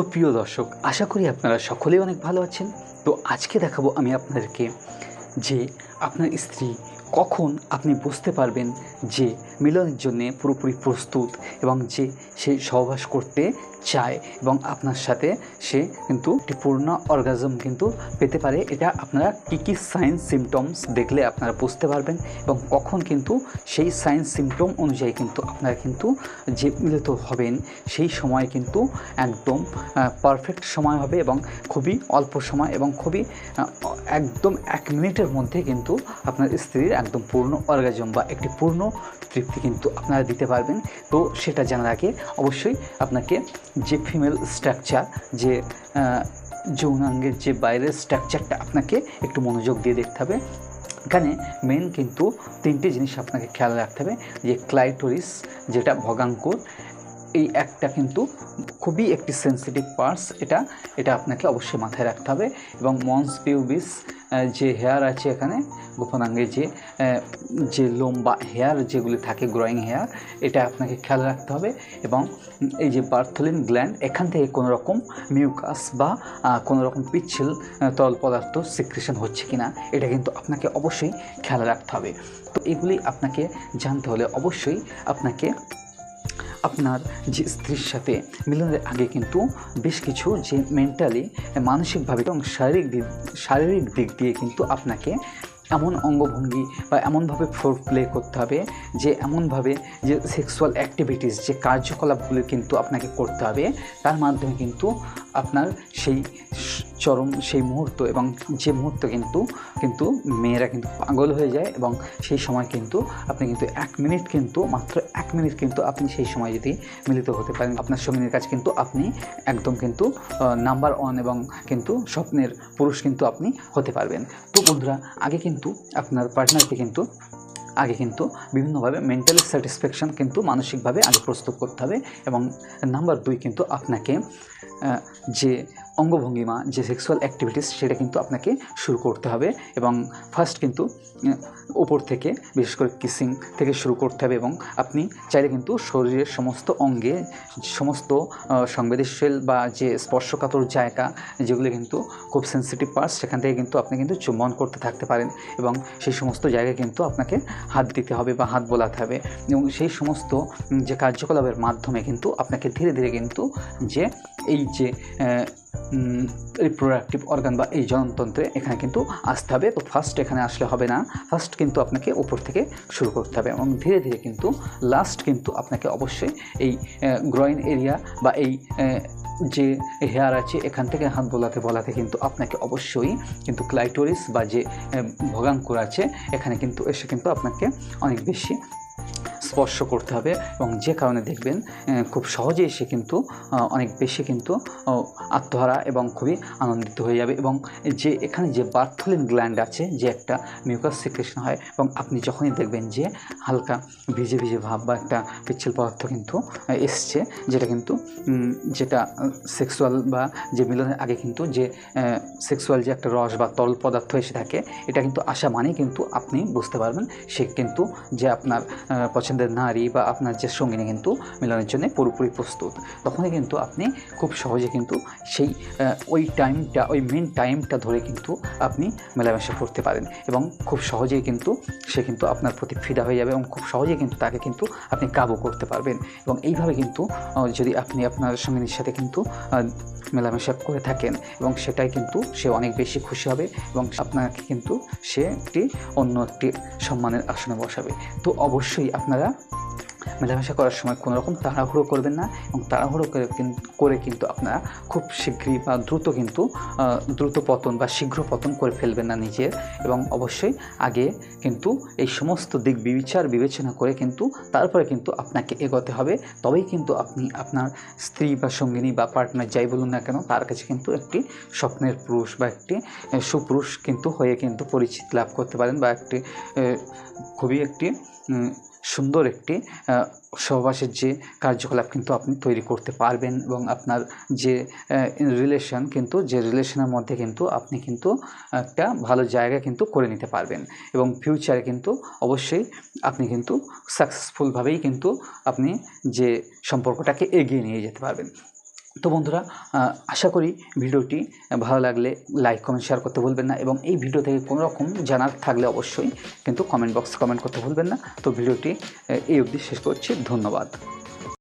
তো প্রিয় দর্শক, আশা করি আপনারা সকলেই অনেক ভালো আছেন। তো আজকে দেখাবো আমি আপনাদেরকে যে আপনার স্ত্রী কখন আপনি বুঝতে পারবেন যে মিলনের জন্যে পুরোপুরি প্রস্তুত এবং যে সে সহবাস করতে চায় এবং আপনার সাথে সে কিন্তু একটি পূর্ণ অর্গাজম কিন্তু পেতে পারে। এটা আপনারা কী কী সাইন সিমটমস দেখলে আপনারা বুঝতে পারবেন এবং কখন কিন্তু সেই সাইন সিমটম অনুযায়ী কিন্তু আপনারা কিন্তু যে মিলিত হবেন, সেই সময় কিন্তু একদম পারফেক্ট সময় হবে এবং খুবই অল্প সময় এবং খুবই একদম এক মিনিটের মধ্যে কিন্তু আপনার স্ত্রীর একদম পূর্ণ অর্গাজম বা একটি পূর্ণ তৃপ্তি কিন্তু আপনারা দিতে পারবেন। তো সেটা জানার আগে অবশ্যই আপনাকে যে ফিমেল স্ট্রাকচার যে যৌনাঙ্গের যে বাইরের স্ট্রাকচারটা আপনাকে একটু মনোযোগ দিয়ে দেখতে হবে। এখানে মেন কিন্তু তিনটি জিনিস আপনাকে খেয়াল রাখতে হবে, যে ক্লাইটোরিস যেটা ভগাঙ্কুর এই একটা কিন্তু খুবই একটি সেন্সিটিভ পার্টস এটা এটা আপনাকে অবশ্যই মাথায় রাখতে হবে এবং মন্স পিউবিস যে হেয়ার আছে এখানে, গোপনাঙ্গে যে যে লোম বা হেয়ার যেগুলি থাকে গ্রয়িং হেয়ার এটা আপনাকে খেয়াল রাখতে হবে এবং এই যে বার্থলিন গ্ল্যান্ড এখান থেকে কোনো রকম মিউকাস বা কোনো রকম পিচ্ছিল তরল পদার্থ সিক্রেশন হচ্ছে কি না এটা কিন্তু আপনাকে অবশ্যই খেয়াল রাখতে হবে। তো এগুলি আপনাকে জানতে হলে অবশ্যই আপনাকে আপনার যে স্ত্রীর সাথে মিলনের আগে কিন্তু বেশ কিছু যে মেন্টালি মানসিকভাবে এবং শারীরিক দিক শারীরিক দিক দিয়ে কিন্তু আপনাকে এমন অঙ্গভঙ্গি বা এমনভাবে ফ্লোর প্লে করতে হবে যে এমনভাবে যে সেক্সুয়াল অ্যাক্টিভিটিস যে কার্যকলাপগুলি কিন্তু আপনাকে করতে হবে। তার মাধ্যমে কিন্তু আপনার সেই চরম সেই মুহূর্ত এবং যে মুহূর্ত কিন্তু কিন্তু মেয়েরা কিন্তু পাগল হয়ে যায় এবং সেই সময় কিন্তু আপনি কিন্তু এক মিনিট কিন্তু, মাত্র এক মিনিট কিন্তু আপনি সেই সময় যদি মিলিত হতে পারেন। আপনার সঙ্গীর কাছে কিন্তু আপনি একদম কিন্তু নাম্বার ওয়ান এবং কিন্তু স্বপ্নের পুরুষ কিন্তু আপনি হতে পারবেন। তো বন্ধুরা, আগে কিন্তু আপনার পার্টনারকে কিন্তু, আগে কিন্তু বিভিন্নভাবে মেন্টালি স্যাটিসফ্যাকশন কিন্তু মানসিকভাবে আগে প্রস্তুত করতে হবে এবং নাম্বার দুই কিন্তু আপনাকে যে অঙ্গভঙ্গিমা, যে সেক্সুয়াল অ্যাক্টিভিটিস সেটা কিন্তু আপনাকে শুরু করতে হবে এবং ফার্স্ট কিন্তু ওপর থেকে, বিশেষ করে কিসিং থেকে শুরু করতে হবে এবং আপনি চাইলে কিন্তু শরীরের সমস্ত অঙ্গে, সমস্ত সংবেদনশীল বা যে স্পর্শকাতর জায়গা, যেগুলো কিন্তু খুব সেন্সিটিভ পার্টস সেখান থেকে কিন্তু আপনি কিন্তু চুম্বন করতে থাকতে পারেন এবং সেই সমস্ত জায়গায় কিন্তু আপনাকে হাত দিতে হবে বা হাত বোলাতে হবে এবং সেই সমস্ত যে কার্যকলাপের মাধ্যমে কিন্তু আপনাকে ধীরে ধীরে কিন্তু যে এই যে রিপ্রোডাক্টিভ অর্গান বা এই জনতন্ত্রে এখানে কিন্তু আসতে হবে। তো ফার্স্ট এখানে আসলে হবে না। ফার্স্ট কিন্তু আপনাকে উপর থেকে শুরু করতে হবে এবং ধীরে ধীরে কিন্তু লাস্ট কিন্তু আপনাকে অবশ্যই এই গ্রয়েন এরিয়া বা এই যে হেয়ার আছে, এখান থেকে হাত বোলাতে বলাতে কিন্তু আপনাকে অবশ্যই কিন্তু ক্লাইটোরিস বা যে ভোগাঙ্কুর আছে, এখানে কিন্তু এসে কিন্তু আপনাকে অনেক বেশি স্পর্শ করতে হবে এবং যে কারণে দেখবেন খুব সহজেই সে কিন্তু অনেক বেশি কিন্তু আত্মহারা এবং খুবই আনন্দিত হয়ে যাবে এবং যে এখানে যে বার্থলিন গ্ল্যান্ড আছে যে একটা মিউকাস সিক্রেশন হয় এবং আপনি যখনই দেখবেন যে হালকা ভিজে ভিজে ভাব বা একটা পিচ্ছিল পদার্থ কিন্তু এসছে যেটা কিন্তু যেটা সেক্সুয়াল বা যে মিলনের আগে কিন্তু যে সেক্সুয়াল যে একটা রস বা তরল পদার্থ এসে থাকে এটা কিন্তু আসা মানেই কিন্তু আপনি বুঝতে পারবেন সে কিন্তু যে আপনার আহ, পছন্দের নারী বা আপনার যে সঙ্গিনী কিন্তু মিলনের জন্য পুরোপুরি প্রস্তুত। তখনই কিন্তু আপনি খুব সহজে কিন্তু সেই ওই টাইমটা ওই মেন টাইমটা ধরে কিন্তু আপনি মেলামেশা করতে পারেন এবং খুব সহজেই কিন্তু সে কিন্তু আপনার প্রতি ফিদা হয়ে যাবে এবং খুব সহজেই কিন্তু তাকে কিন্তু আপনি কাবু করতে পারবেন এবং এইভাবে কিন্তু যদি আপনি আপনার সঙ্গিনীর সাথে কিন্তু মেলামেশা করে থাকেন এবং সেটাই কিন্তু সে অনেক বেশি খুশি হবে এবং আপনাকে কিন্তু সে একটি অন্য একটি সম্মানের আসনে বসাবে। তো অবশ্যই আপনারা মেলামেশা করার সময় কোনো রকম তাড়াহুড়ো করবেন না এবং তাড়াহুড়ো করে করে কিন্তু আপনারা খুব শীঘ্রই বা দ্রুত কিন্তু দ্রুত পতন বা শীঘ্র পতন করে ফেলবেন না নিজের এবং অবশ্যই আগে কিন্তু এই সমস্ত দিক বিবিচার বিবেচনা করে কিন্তু তারপরে কিন্তু আপনাকে এগোতে হবে। তবেই কিন্তু আপনি আপনার স্ত্রী বা সঙ্গিনী বা পার্টনার যাই বলুন না কেন, তার কাছে কিন্তু একটি স্বপ্নের পুরুষ বা একটি সুপুরুষ কিন্তু হয়ে কিন্তু পরিচিত লাভ করতে পারেন বা একটি খুবই একটি সুন্দর একটি সহবাসের যে কার্যকলাপ কিন্তু আপনি তৈরি করতে পারবেন এবং আপনার যে রিলেশন কিন্তু, যে রিলেশনের মধ্যে কিন্তু আপনি কিন্তু একটা ভালো জায়গা কিন্তু করে নিতে পারবেন এবং ফিউচারে কিন্তু অবশ্যই আপনি কিন্তু সাকসেসফুলভাবেই কিন্তু আপনি যে সম্পর্কটাকে এগিয়ে নিয়ে যেতে পারবেন। তো বন্ধুরা আশা করি ভিডিওটি ভালো লাগলে লাইক কমেন্ট শেয়ার করতে ভুলবেন না এবং এই ভিডিও থেকে কোনো রকম জানার থাকলে অবশ্যই কিন্তু কমেন্ট বক্সে কমেন্ট করতে ভুলবেন না। তো ভিডিওটি এই অবধি শেষ করছি। ধন্যবাদ।